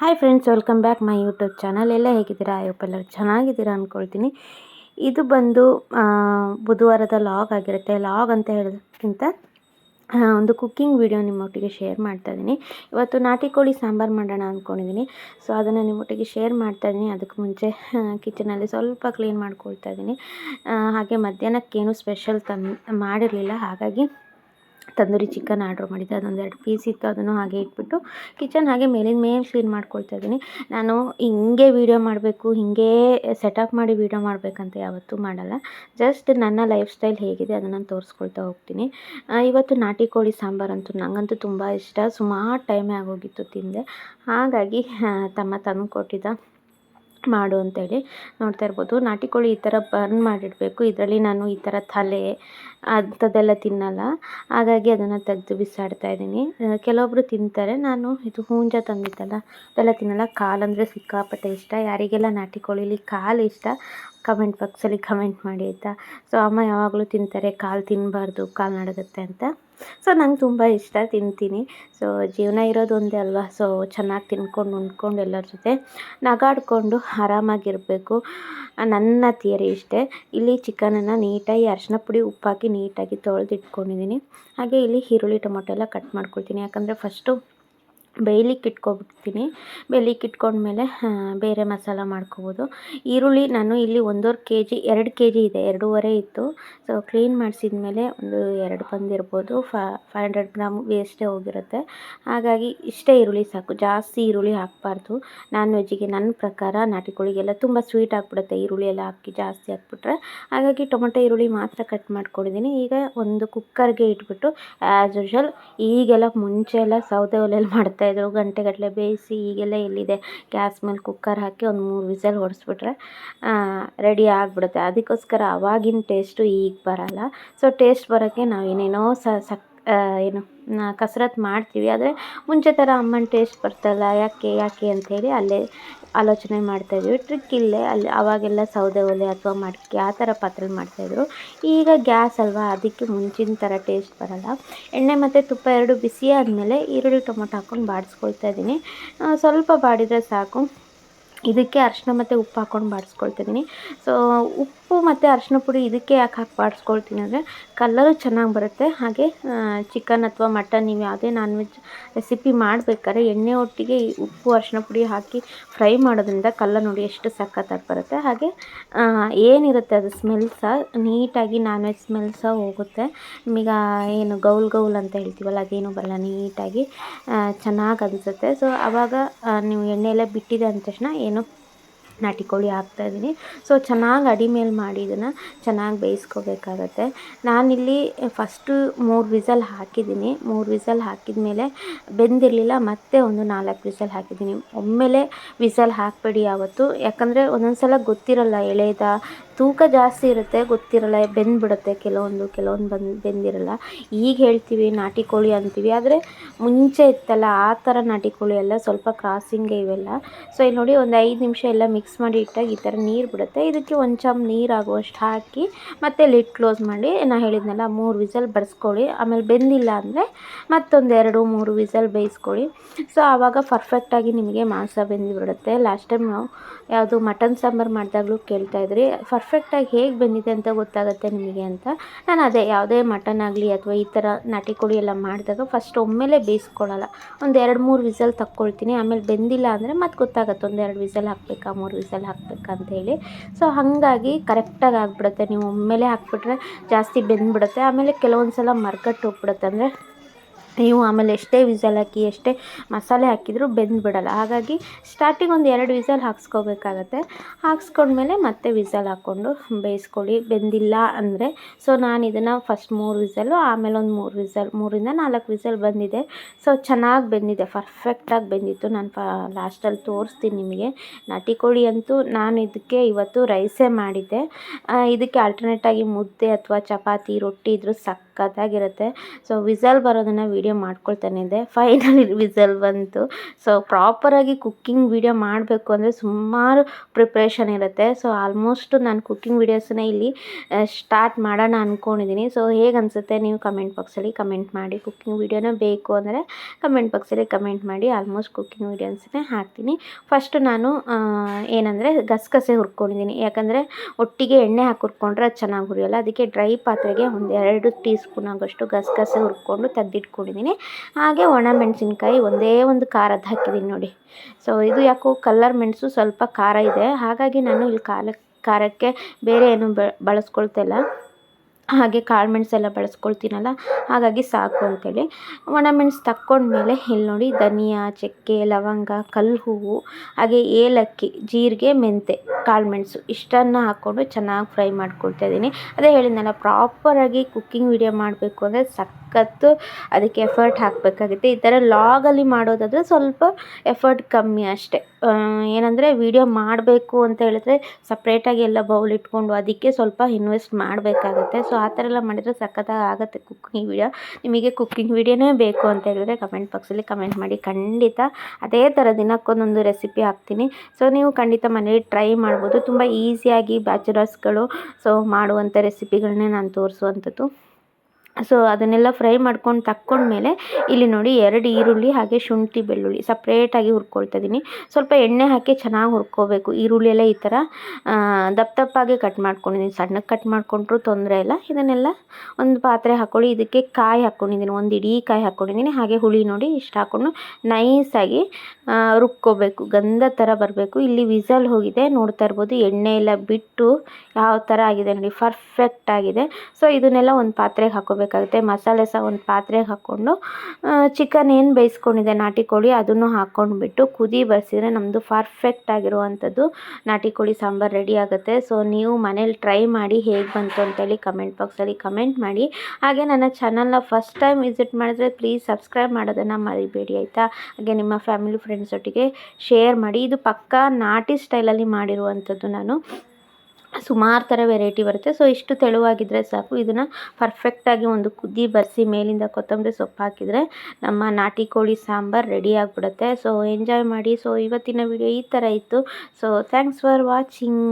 Hi friends welcome back my YouTube channel ಎಲ್ಲ ಹೇಗಿದ್ದೀರಾ? ಎಲ್ಲರೂ ಚೆನ್ನಾಗಿದ್ದೀರಾ ಅಂದ್ಕೊಳ್ತೀನಿ ಇದು ಬಂದು ಬುಧವಾರದ ಲಾಗ್ ಆಗಿರುತ್ತೆ. ಲಾಗ್ ಅಂತ ಹೇಳೋದಕ್ಕಿಂತ ಒಂದು ಕುಕ್ಕಿಂಗ್ ವಿಡಿಯೋ ನಿಮ್ಮೊಟ್ಟಿಗೆ ಶೇರ್ ಮಾಡ್ತಾ ಇದ್ದೀನಿ. ಇವತ್ತು ನಾಟಿ ಕೋಳಿ ಸಾಂಬಾರು ಮಾಡೋಣ ಅಂದ್ಕೊಂಡಿದ್ದೀನಿ ಸೊ ಅದನ್ನು ನಿಮ್ಮೊಟ್ಟಿಗೆ ಶೇರ್ ಮಾಡ್ತಾ ಇದ್ದೀನಿ. ಅದಕ್ಕೆ ಮುಂಚೆ ಕಿಚನಲ್ಲಿ ಸ್ವಲ್ಪ ಕ್ಲೀನ್ ಮಾಡ್ಕೊಳ್ತಾ ಇದ್ದೀನಿ. ಹಾಗೆ ಮಧ್ಯಾಹ್ನಕ್ಕೇನು ಸ್ಪೆಷಲ್ ತಂದು ಮಾಡಿರಲಿಲ್ಲ. ಹಾಗಾಗಿ ತಂದೂರಿ ಚಿಕನ್ ಆರ್ಡ್ರ್ ಮಾಡಿದ್ದೆ. ಅದೊಂದು ಎರಡು ಪೀಸ್ ಇತ್ತು. ಅದನ್ನು ಹಾಗೆ ಇಟ್ಬಿಟ್ಟು ಕಿಚನ್ ಹಾಗೆ ಮೇಲಿಂದ ಮೇಲೆ ಕ್ಲೀನ್ ಮಾಡ್ಕೊಳ್ತಾ ಇದ್ದೀನಿ. ನಾನು ಹಿಂಗೆ ವೀಡಿಯೋ ಮಾಡಬೇಕು, ಹಿಂಗೆ ಸೆಟಪ್ ಮಾಡಿ ವೀಡಿಯೋ ಮಾಡಬೇಕಂತ ಯಾವತ್ತೂ ಮಾಡಲ್ಲ. ಜಸ್ಟ್ ನನ್ನ ಲೈಫ್ ಸ್ಟೈಲ್ ಹೇಗಿದೆ, ಅದನ್ನು ತೋರಿಸ್ಕೊಳ್ತಾ ಹೋಗ್ತೀನಿ. ಇವತ್ತು ನಾಟಿ ಕೋಳಿ ಸಾಂಬಾರಂತೂ ನನಗಂತೂ ತುಂಬ ಇಷ್ಟ. ಸುಮಾರು ಟೈಮೇ ಆಗೋಗಿತ್ತು ತಿಂದೆ. ಹಾಗಾಗಿ ತಮ್ಮ ತಂದು ಕೊಟ್ಟಿದ್ದ ಮಾಡು ಅಂತೇಳಿ ನೋಡ್ತಾ ಇರ್ಬೋದು. ನಾಟಿ ಕೋಳಿ ಈ ಥರ ಬರ್ನ್ ಮಾಡಿಡಬೇಕು. ಇದರಲ್ಲಿ ನಾನು ಈ ಥರ ತಲೆ ಅಂಥದ್ದೆಲ್ಲ ತಿನ್ನಲ್ಲ. ಹಾಗಾಗಿ ಅದನ್ನು ತೆಗೆದು ಬಿಸಾಡ್ತಾ ಇದ್ದೀನಿ. ಕೆಲವೊಬ್ಬರು ತಿಂತಾರೆ. ನಾನು ಇದು ಹೂಂಜ ತಂದಿದ್ದಲ್ಲ ಅದೆಲ್ಲ ತಿನ್ನಲ್ಲ. ಕಾಲಂದರೆ ಸಿಕ್ಕಾಪಟ್ಟೆ ಇಷ್ಟ. ಯಾರಿಗೆಲ್ಲ ನಾಟಿ ಕೋಳಿಲಿ ಕಾಲು ಇಷ್ಟ ಕಮೆಂಟ್ ಬಾಕ್ಸಲ್ಲಿ ಕಮೆಂಟ್ ಮಾಡಿ ಆಯಿತಾ? ಸೊ, ಅಮ್ಮ ಯಾವಾಗಲೂ ತಿಂತಾರೆ. ಕಾಲು ತಿನ್ನಬಾರ್ದು ಕಾಲು ನಡಗುತ್ತೆ ಅಂತ. ಸೊ ನಂಗೆ ತುಂಬ ಇಷ್ಟ ತಿಂತೀನಿ. ಸೊ ಜೀವನ ಇರೋದು ಒಂದೇ ಅಲ್ವಾ? ಸೊ ಚೆನ್ನಾಗಿ ತಿನ್ಕೊಂಡು ಉಂಡ್ಕೊಂಡು ಎಲ್ಲರ ಜೊತೆ ನಗಾಡಿಕೊಂಡು ಆರಾಮಾಗಿರಬೇಕು. ನನ್ನ ಥಿಯರಿ ಇಷ್ಟೇ. ಇಲ್ಲಿ ಚಿಕನನ್ನು ನೀಟಾಗಿ ಅರಿಶಿನ ಪುಡಿ ಉಪ್ಪಾಕಿ ನೀಟಾಗಿ ತೊಳೆದಿಟ್ಕೊಂಡಿದ್ದೀನಿ ಹಾಗೆ ಇಲ್ಲಿ ಈರುಳ್ಳಿ ಟೊಮೊಟೊ ಎಲ್ಲ ಕಟ್ ಮಾಡ್ಕೊಳ್ತೀನಿ. ಯಾಕಂದರೆ ಫಸ್ಟು ಬೇಯ್ಲಿಕ್ಕೆ ಇಟ್ಕೊಬಿಡ್ತೀನಿ. ಬೇಯ್ಲಿಕ್ಕೆ ಇಟ್ಕೊಂಡ್ಮೇಲೆ ಬೇರೆ ಮಸಾಲ ಮಾಡ್ಕೋಬೋದು. ಈರುಳ್ಳಿ ನಾನು ಇಲ್ಲಿ ಒಂದೂವರೆ ಕೆ ಜಿ ಎರಡು ಕೆ ಜಿ ಇದೆ, ಎರಡೂವರೆ ಇತ್ತು. ಸೊ ಕ್ಲೀನ್ ಮಾಡಿಸಿದ್ಮೇಲೆ ಒಂದು ಎರಡು ಬಂದಿರ್ಬೋದು. ಫೈವ್ ಹಂಡ್ರೆಡ್ ಗ್ರಾಮ್ ವೇಸ್ಟೇ ಹೋಗಿರುತ್ತೆ. ಹಾಗಾಗಿ ಇಷ್ಟೇ ಈರುಳ್ಳಿ ಸಾಕು. ಜಾಸ್ತಿ ಈರುಳ್ಳಿ ಹಾಕಬಾರ್ದು. ನಾನ್ ವೆಜ್ಜಿಗೆ ನನ್ನ ಪ್ರಕಾರ ನಾಟಿ ಕೋಳಿಗೆಲ್ಲ ತುಂಬ ಸ್ವೀಟ್ ಆಗಿಬಿಡುತ್ತೆ ಈರುಳ್ಳಿ ಎಲ್ಲ ಹಾಕಿ ಜಾಸ್ತಿ ಹಾಕ್ಬಿಟ್ರೆ. ಹಾಗಾಗಿ ಟೊಮೊಟೊ ಈರುಳ್ಳಿ ಮಾತ್ರ ಕಟ್ ಮಾಡ್ಕೊಂಡಿದ್ದೀನಿ. ಈಗ ಒಂದು ಕುಕ್ಕರ್ಗೆ ಇಟ್ಬಿಟ್ಟು ಆ್ಯಸ್ ಯೂಶಲ್ ಈಗೆಲ್ಲ ಮುಂಚೆ ಎಲ್ಲ ಸೌದೆ ಒಲೆಯಲ್ಲಿ ಮಾಡ್ತಾಯಿದ್ರು ಗಂಟೆಗಟ್ಟಲೆ ಬೇಯಿಸಿ ಈಗೆಲ್ಲ ಎಲ್ಲಿದೆ? ಗ್ಯಾಸ್ ಮೇಲೆ ಕುಕ್ಕರ್ ಹಾಕಿ ಒಂದು ಮೂರು ವಿಸಲ್ ಹೊಡೆಸ್ಬಿಟ್ರೆ ರೆಡಿ ಆಗಿಬಿಡುತ್ತೆ. ಅದಕ್ಕೋಸ್ಕರ ಅವಾಗಿನ ಟೇಸ್ಟು ಈಗ ಬರಲ್ಲ. ಸೊ ಟೇಸ್ಟ್ ಬರೋಕ್ಕೆ ನಾವು ಏನೇನೋ ಸಕ್ ಏನು ಕಸರತ್ತು ಮಾಡ್ತೀವಿ. ಆದರೆ ಮುಂಚೆ ಥರ ಅಮ್ಮನ ಟೇಸ್ಟ್ ಬರ್ತಲ್ಲ. ಯಾಕೆ ಯಾಕೆ ಅಂಥೇಳಿ ಅಲ್ಲೇ ಆಲೋಚನೆ ಮಾಡ್ತಾಯಿದ್ವಿ ಟ್ರಿಕ್ ಇಲ್ಲೇ, ಅಲ್ಲಿ ಆವಾಗೆಲ್ಲ ಸೌದೆ ಒಲೆ ಅಥವಾ ಮಡಿಕೆ ಆ ಥರ ಪಾತ್ರೆಲಿ ಮಾಡ್ತಾಯಿದ್ರು ಈಗ ಗ್ಯಾಸ್ ಅಲ್ವಾ, ಅದಕ್ಕೆ ಮುಂಚಿನ ಥರ ಟೇಸ್ಟ್ ಬರಲ್ಲ. ಎಣ್ಣೆ ಮತ್ತು ತುಪ್ಪ ಎರಡು ಬಿಸಿ ಆದಮೇಲೆ ಈರುಳ್ಳಿ ಟೊಮೊಟೊ ಹಾಕ್ಕೊಂಡು ಬಾಡಿಸ್ಕೊಳ್ತಾ ಇದ್ದೀನಿ. ಸ್ವಲ್ಪ ಬಾಡಿದರೆ ಸಾಕು. ಇದಕ್ಕೆ ಅರಿಶಿನ ಮತ್ತು ಉಪ್ಪು ಹಾಕ್ಕೊಂಡು ಬಾಡಿಸ್ಕೊಳ್ತಿದ್ದೀನಿ. ಸೊ ಉಪ್ಪು ಮತ್ತು ಅರಿಶಿನ ಪುಡಿ ಇದಕ್ಕೆ ಯಾಕೆ ಹಾಕಿ ಬಾಡಿಸ್ಕೊಳ್ತೀನಿ ಅಂದರೆ ಕಲ್ಲರು ಚೆನ್ನಾಗಿ ಬರುತ್ತೆ. ಹಾಗೆ ಚಿಕನ್ ಅಥವಾ ಮಟನ್ ನೀವು ಯಾವುದೇ ನಾನ್ ವೆಜ್ ರೆಸಿಪಿ ಮಾಡಬೇಕಾದ್ರೆ ಎಣ್ಣೆ ಒಟ್ಟಿಗೆ ಉಪ್ಪು ಅರಿಶಿನ ಪುಡಿ ಹಾಕಿ ಫ್ರೈ ಮಾಡೋದ್ರಿಂದ ಕಲ್ಲರ್ ನೋಡಿ ಎಷ್ಟು ಸಖತ್ತಾಗಿ ಬರುತ್ತೆ. ಹಾಗೆ ಏನಿರುತ್ತೆ ಅದು ಸ್ಮೆಲ್ ಸಹ, ನೀಟಾಗಿ ನಾನ್ ವೆಜ್ ಸ್ಮೆಲ್ ಸಹ ಹೋಗುತ್ತೆ. ನಿಮಗೆ ಏನು ಗೌಲ್ ಗೌಲ್ ಅಂತ ಹೇಳ್ತೀವಲ್ಲ, ಅದೇನು ಬರಲ್ಲ, ನೀಟಾಗಿ ಚೆನ್ನಾಗಿ ಅನಿಸುತ್ತೆ. ಸೊ ಆವಾಗ ನೀವು ಎಣ್ಣೆ ಎಲ್ಲ ಬಿಟ್ಟಿದೆ ಅಂದ ತಕ್ಷಣ ಏನು ನಾಟಿ ಕೋಳಿ ಹಾಕ್ತಾಯಿದ್ದೀನಿ ಸೊ ಚೆನ್ನಾಗಿ ಅಡಿ ಮೇಲೆ ಮಾಡಿ ಇದನ್ನು ಚೆನ್ನಾಗಿ ಬೇಯಿಸ್ಕೋಬೇಕಾಗತ್ತೆ. ನಾನಿಲ್ಲಿ ಫಸ್ಟು ಮೂರು ವಿಸಲ್ ಹಾಕಿದ್ದೀನಿ. ಮೂರು ವಿಸಲ್ ಹಾಕಿದ ಮೇಲೆ ಬೆಂದಿರಲಿಲ್ಲ, ಮತ್ತೆ ಒಂದು ನಾಲ್ಕು ವಿಸಲ್ ಹಾಕಿದ್ದೀನಿ. ಒಮ್ಮೆಲೆ ವಿಸಲ್ ಹಾಕಬೇಡಿ ಯಾವತ್ತು. ಯಾಕಂದರೆ ಒಂದೊಂದು ಸಲ ಗೊತ್ತಿರಲ್ಲ ಎಳೆದ ತೂಕ ಜಾಸ್ತಿ ಇರುತ್ತೆ, ಗೊತ್ತಿರಲ್ಲ, ಬೆಂದ್ಬಿಡುತ್ತೆ ಕೆಲವೊಂದು ಕೆಲವೊಂದು ಬಂದು, ಬೆಂದಿರಲ್ಲ. ಈಗ ಹೇಳ್ತೀವಿ, ನಾಟಿ ಕೋಳಿ ಅಂತೀವಿ. ಆದರೆ ಮುಂಚೆ ಇತ್ತಲ್ಲ, ಆ ಥರ ನಾಟಿ ಕೋಳಿ ಎಲ್ಲ ಸ್ವಲ್ಪ ಕ್ರಾಸಿಂಗೆ ಇವೆಲ್ಲ. ಸೊ ಇಲ್ಲಿ ನೋಡಿ ಒಂದು ಐದು ನಿಮಿಷ ಎಲ್ಲ ಮಿಕ್ಸ್ ಮಾಡಿ ಇಟ್ಟಾಗ ಈ ಥರ ನೀರು ಬಿಡುತ್ತೆ. ಇದಕ್ಕೆ ಒಂದು ಚಮ್ ನೀರು ಆಗುವಷ್ಟು ಹಾಕಿ, ಮತ್ತೆ ಲಿಡ್ ಕ್ಲೋಸ್ ಮಾಡಿ ನಾನು ಹೇಳಿದ್ನಲ್ಲ, ಮೂರು ವಿಸಲ್ ಬಡಿಸ್ಕೊಳ್ಳಿ. ಆಮೇಲೆ ಬೆಂದಿಲ್ಲ ಅಂದರೆ ಮತ್ತೊಂದು ಎರಡು, ಮೂರು ವಿಸಲ್ ಬೇಯಿಸ್ಕೊಳ್ಳಿ. ಸೊ ಆವಾಗ ಪರ್ಫೆಕ್ಟಾಗಿ ನಿಮಗೆ ಮಾಂಸ ಬೆಂದಿಬಿಡುತ್ತೆ. ಲಾಸ್ಟ್ ಟೈಮ್ ನಾವು ಯಾವುದು ಮಟನ್ ಸಾಂಬಾರು ಮಾಡಿದಾಗಲೂ ಕೇಳ್ತಾಯಿದ್ರಿ ಪರ್ಫೆಕ್ಟಾಗಿ ಹೇಗೆ ಬಂದಿದೆ ಅಂತ ಗೊತ್ತಾಗುತ್ತೆ ನಿಮಗೆ ಅಂತ. ನಾನು ಅದೇ ಯಾವುದೇ ಮಟನ್ ಆಗಲಿ ಅಥವಾ ಈ ಥರ ನಾಟಿ ಕೋಳಿ ಎಲ್ಲ ಮಾಡಿದಾಗ ಫಸ್ಟ್ ಒಮ್ಮೆಲೇ ಬೇಯಿಸ್ಕೊಳ್ಳಲ್ಲ. ಒಂದು ಎರಡು ಮೂರು ವಿಸಲ್ ತಕ್ಕೊಳ್ತೀನಿ. ಆಮೇಲೆ ಬೆಂದಿಲ್ಲ ಅಂದರೆ ಮತ್ತೆ ಗೊತ್ತಾಗುತ್ತೆ ಒಂದು ಎರಡು ವಿಸಲ್ ಹಾಕಬೇಕಾ, ಮೂರು ವಿಸಲ್ ಹಾಕಬೇಕಾ ಅಂತೇಳಿ ಸೊ ಹಾಗಾಗಿ ಕರೆಕ್ಟಾಗಿ ಆಗಿಬಿಡುತ್ತೆ. ನೀವು ಒಮ್ಮೆಲೆ ಹಾಕ್ಬಿಟ್ರೆ ಜಾಸ್ತಿ ಬೆಂದ್ಬಿಡುತ್ತೆ. ಆಮೇಲೆ ಕೆಲವೊಂದು ಸಲ ಮರ್ಕಟ್ಟು ಹೋಗ್ಬಿಡುತ್ತೆ. ಅಂದರೆ ನೀವು ಆಮೇಲೆ ಎಷ್ಟೇ ವಿಸಲ್ ಹಾಕಿ, ಎಷ್ಟೇ ಮಸಾಲೆ ಹಾಕಿದರೂ ಬೆಂದ್ಬಿಡಲ್ಲ ಹಾಗಾಗಿ ಸ್ಟಾರ್ಟಿಂಗ್ ಒಂದು ಎರಡು ವಿಸಲ್ ಹಾಕ್ಸ್ಕೋಬೇಕಾಗತ್ತೆ. ಹಾಕ್ಸ್ಕೊಂಡ್ಮೇಲೆ ಮತ್ತೆ ವಿಸಲ್ ಹಾಕ್ಕೊಂಡು ಬೇಯಿಸ್ಕೊಳ್ಳಿ. ಬೆಂದಿಲ್ಲ ಅಂದರೆ ಸೊ ನಾನು ಇದನ್ನು ಫಸ್ಟ್ ಮೂರು ವಿಸಲ್ಲು ಆಮೇಲೆ ಒಂದು ಮೂರು ವಿಸಲ್, ಮೂರಿಂದ ನಾಲ್ಕು ವಿಸಲ್ ಬಂದಿದೆ. ಸೊ ಚೆನ್ನಾಗಿ ಬೆಂದಿದೆ ಪರ್ಫೆಕ್ಟಾಗಿ ಬೆಂದಿತ್ತು. ನಾನು ಫ ಲಾಸ್ಟಲ್ಲಿ ತೋರಿಸ್ತೀನಿ ನಿಮಗೆ. ನಾಟಿ ಕೋಳಿ ಅಂತೂ ನಾನು ಇದಕ್ಕೆ ಇವತ್ತು ರೈಸೇ ಮಾಡಿದ್ದೆ. ಇದಕ್ಕೆ ಆಲ್ಟರ್ನೇಟಾಗಿ ಮುದ್ದೆ ಅಥವಾ ಚಪಾತಿ, ರೊಟ್ಟಿ ಇದ್ರೂ ಸಕ್ಕ ಸಖತ್ತಾಗಿರುತ್ತೆ ಸೊ ವಿಸಲ್ ಬರೋದನ್ನು ವೀಡಿಯೋ ಮಾಡ್ಕೊಳ್ತಾನೆ ಇದೆ. ಫೈನಲಿ ವಿಸಲ್ ಬಂತು. ಸೊ ಪ್ರಾಪರಾಗಿ ಕುಕ್ಕಿಂಗ್ ವೀಡಿಯೋ ಮಾಡಬೇಕು ಅಂದರೆ ಸುಮಾರು ಪ್ರಿಪ್ರೇಷನ್ ಇರುತ್ತೆ. ಸೊ ಆಲ್ಮೋಸ್ಟ್ ನಾನು ಕುಕ್ಕಿಂಗ್ ವೀಡಿಯೋಸನ್ನ ಇಲ್ಲಿ ಸ್ಟಾರ್ಟ್ ಮಾಡೋಣ ಅಂದ್ಕೊಂಡಿದ್ದೀನಿ ಸೊ ಹೇಗೆ ಅನಿಸುತ್ತೆ ನೀವು ಕಮೆಂಟ್ ಬಾಕ್ಸಲ್ಲಿ ಕಮೆಂಟ್ ಮಾಡಿ. ಕುಕ್ಕಿಂಗ್ ವೀಡಿಯೋನ ಬೇಕು ಅಂದರೆ ಕಮೆಂಟ್ ಬಾಕ್ಸಲ್ಲಿ ಕಮೆಂಟ್ ಮಾಡಿ. ಆಲ್ಮೋಸ್ಟ್ ಕುಕ್ಕಿಂಗ್ ವೀಡಿಯೋಸ್ನೇ ಹಾಕ್ತೀನಿ. ಫಸ್ಟು ನಾನು ಏನಂದರೆ ಗಸಗಸೆ ಹುರ್ಕೊಂಡಿದ್ದೀನಿ ಯಾಕಂದರೆ ಒಟ್ಟಿಗೆ ಎಣ್ಣೆ ಹಾಕಿ ಹುರ್ಕೊಂಡ್ರೆ ಅದು ಚೆನ್ನಾಗಿ ಹುರಿಯೋಲ್ಲ. ಅದಕ್ಕೆ ಡ್ರೈ ಪಾತ್ರೆಗೆ ಒಂದೆರಡು ಟೀ ಸ್ಪೂನ್ ಆಗೋಷ್ಟು ಗಸಗಸೆ ಹುರ್ಕೊಂಡು ತೆಗೆದಿಟ್ಕೊಂಡಿದ್ದೀನಿ. ಹಾಗೆ ಒಣ ಮೆಣಸಿನ್ಕಾಯಿ ಒಂದೇ ಒಂದು ಖಾರದ ಹಾಕಿದ್ದೀನಿ ನೋಡಿ. ಸೊ ಇದು ಯಾಕೋ ಕಲ್ಲರ್ ಮೆಣಸು ಸ್ವಲ್ಪ ಖಾರ ಇದೆ. ಹಾಗಾಗಿ ನಾನು ಇಲ್ಲಿ ಖಾರ ಖಾರಕ್ಕೆ ಬೇರೆ ಏನು ಬಳಸ್ಕೊಳ್ತಾ ಇಲ್ಲ. ಹಾಗೆ ಕಾಳು ಮೆಣಸೆಲ್ಲ ಬಳಸ್ಕೊಳ್ತೀನಲ್ಲ, ಹಾಗಾಗಿ ಸಾಕು ಅಂತೇಳಿ. ಒಣಮೆಣ್ಸು ತಕ್ಕೊಂಡ್ಮೇಲೆ ಇಲ್ಲಿ ನೋಡಿ ಧನಿಯಾ, ಚಕ್ಕೆ, ಲವಂಗ ಕಲ್ಲು ಹೂವು ಹಾಗೆ ಏಲಕ್ಕಿ, ಜೀರಿಗೆ, ಮೆಂತೆ, ಕಾಳು ಮೆಣಸು ಇಷ್ಟನ್ನು ಹಾಕ್ಕೊಂಡು ಚೆನ್ನಾಗಿ ಫ್ರೈ ಮಾಡ್ಕೊಳ್ತಾ ಇದ್ದೀನಿ. ಅದೇ ಹೇಳಿದ್ನಲ್ಲ ಪ್ರಾಪರಾಗಿ ಕುಕ್ಕಿಂಗ್ ವೀಡಿಯೋ ಮಾಡಬೇಕು ಅಂದರೆ ಸಖತ್ತು ಅದಕ್ಕೆ ಎಫರ್ಟ್ ಹಾಕಬೇಕಾಗುತ್ತೆ. ಈ ಥರ ಲಾಗಲ್ಲಿ ಮಾಡೋದಾದರೆ ಸ್ವಲ್ಪ ಎಫರ್ಟ್ ಕಮ್ಮಿ ಅಷ್ಟೇ. ಏನಂದರೆ ವೀಡಿಯೋ ಮಾಡಬೇಕು ಅಂತ ಹೇಳಿದ್ರೆ ಸಪ್ರೇಟಾಗಿ ಎಲ್ಲ ಬೌಲ್ ಇಟ್ಕೊಂಡು ಅದಕ್ಕೆ ಸ್ವಲ್ಪ ಇನ್ವೆಸ್ಟ್ ಮಾಡಬೇಕಾಗುತ್ತೆ. ಸೊ ಆ ಥರ ಎಲ್ಲ ಮಾಡಿದರೆ ಸಖತ್ತಾಗಿ ಆಗುತ್ತೆ ಕುಕ್ಕಿಂಗ್ ವೀಡಿಯೋ ನಿಮಗೆ ಕುಕ್ಕಿಂಗ್ ವೀಡಿಯೋನೇ ಬೇಕು ಅಂತ ಹೇಳಿದ್ರೆ ಕಮೆಂಟ್ ಬಾಕ್ಸಲ್ಲಿ ಕಮೆಂಟ್ ಮಾಡಿ. ಖಂಡಿತ ಅದೇ ಥರ ದಿನಕ್ಕೊಂದೊಂದು ರೆಸಿಪಿ ಹಾಕ್ತೀನಿ. ಸೊ ನೀವು ಖಂಡಿತ ಮನೇಲಿ ಟ್ರೈ ಮಾಡ್ಬೋದು. ತುಂಬ ಈಸಿಯಾಗಿ ಬ್ಯಾಚುಲರ್ಸ್ಗಳು ಸೊ ಮಾಡುವಂಥ ರೆಸಿಪಿಗಳನ್ನೇ ನಾನು ತೋರಿಸುವಂಥದ್ದು. ಸೊ ಅದನ್ನೆಲ್ಲ ಫ್ರೈ ಮಾಡ್ಕೊಂಡು ತಕ್ಕೊಂಡ್ಮೇಲೆ ಇಲ್ಲಿ ನೋಡಿ ಎರಡು ಈರುಳ್ಳಿ ಹಾಗೆ ಶುಂಠಿ ಬೆಳ್ಳುಳ್ಳಿ ಸಪ್ರೇಟಾಗಿ ಹುರ್ಕೊಳ್ತಾ ಇದ್ದೀನಿ ಸ್ವಲ್ಪ ಎಣ್ಣೆ ಹಾಕಿ ಚೆನ್ನಾಗಿ ಹುರ್ಕೋಬೇಕು. ಈರುಳ್ಳಿ ಎಲ್ಲ ಈ ಥರ ದಪ್ಪ ದಪ್ಪಾಗಿ ಕಟ್ ಮಾಡ್ಕೊಂಡಿದ್ದೀನಿ ಸಣ್ಣಕ್ಕೆ ಕಟ್ ಮಾಡಿಕೊಂಡ್ರು ತೊಂದರೆ ಇಲ್ಲ. ಇದನ್ನೆಲ್ಲ ಒಂದು ಪಾತ್ರೆ ಹಾಕ್ಕೊಳ್ಳಿ. ಇದಕ್ಕೆ ಕಾಯಿ ಹಾಕ್ಕೊಂಡಿದ್ದೀನಿ ಒಂದು ಇಡೀ ಕಾಯಿ ಹಾಕ್ಕೊಂಡಿದ್ದೀನಿ ಹಾಗೆ ಹುಳಿ ನೋಡಿ ಇಷ್ಟು ಹಾಕ್ಕೊಂಡು ನೈಸಾಗಿ ರುಬ್ಕೋಬೇಕು. ಗಂಧ ಥರ ಬರಬೇಕು. ಇಲ್ಲಿ ವಿಸಲ್ ಹೋಗಿದೆ. ನೋಡ್ತಾ ಇರ್ಬೋದು ಎಣ್ಣೆ ಎಲ್ಲ ಬಿಟ್ಟು ಯಾವ ಥರ ಆಗಿದೆ ನೋಡಿ. ಪರ್ಫೆಕ್ಟ್ ಆಗಿದೆ. ಸೊ ಇದನ್ನೆಲ್ಲ ಒಂದು ಪಾತ್ರೆಗೆ ಹಾಕೋಬೇಕು ಬೇಕಾಗುತ್ತೆ. ಮಸಾಲೆ ಸಹ ಒಂದು ಪಾತ್ರೆಗೆ ಹಾಕ್ಕೊಂಡು ಚಿಕನ್ ಏನು ಬೇಯಿಸ್ಕೊಂಡಿದೆ, ನಾಟಿ ಕೋಳಿ ಅದನ್ನು ಹಾಕ್ಕೊಂಡ್ಬಿಟ್ಟು ಕುದಿ ಬರ್ಸಿದ್ರೆ ನಮ್ಮದು ಪರ್ಫೆಕ್ಟ್ ಆಗಿರುವಂಥದ್ದು ನಾಟಿ ಕೋಳಿ ಸಾಂಬಾರು ರೆಡಿ ಆಗುತ್ತೆ. ಸೊ ನೀವು ಮನೇಲಿ ಟ್ರೈ ಮಾಡಿ ಹೇಗೆ ಬಂತು ಅಂತೇಳಿ ಕಮೆಂಟ್ ಬಾಕ್ಸಲ್ಲಿ ಕಮೆಂಟ್ ಮಾಡಿ. ಹಾಗೆ ನನ್ನ ಚಾನಲ್ನ ಫಸ್ಟ್ ಟೈಮ್ ವಿಸಿಟ್ ಮಾಡಿದ್ರೆ ಪ್ಲೀಸ್ ಸಬ್ಸ್ಕ್ರೈಬ್ ಮಾಡೋದನ್ನು ಮರಿಬೇಡಿ, ಆಯಿತಾ? ಹಾಗೆ ನಿಮ್ಮ ಫ್ಯಾಮಿಲಿ ಫ್ರೆಂಡ್ಸ್ ಒಟ್ಟಿಗೆ ಶೇರ್ ಮಾಡಿ. ಇದು ಪಕ್ಕಾ ನಾಟಿ ಸ್ಟೈಲಲ್ಲಿ ಮಾಡಿರುವಂಥದ್ದು ನಾನು. ಸುಮಾರು ಥರ ವೆರೈಟಿ ಬರುತ್ತೆ. ಸೊ ಇಷ್ಟು ತೆಳುವಾಗಿದ್ದರೆ ಸಾಕು. ಇದನ್ನು ಪರ್ಫೆಕ್ಟಾಗಿ ಒಂದು ಕುದಿ ಬರೆಸಿ ಮೇಲಿಂದ ಕೊತ್ತಂಬರಿ ಸೊಪ್ಪು ಹಾಕಿದರೆ ನಮ್ಮ ನಾಟಿ ಕೋಳಿ ಸಾಂಬಾರು ರೆಡಿ ಆಗಿಬಿಡುತ್ತೆ. ಸೊ ಎಂಜಾಯ್ ಮಾಡಿ. ಸೊ ಇವತ್ತಿನ ವಿಡಿಯೋ ಈ ಥರ ಇತ್ತು. So thanks for watching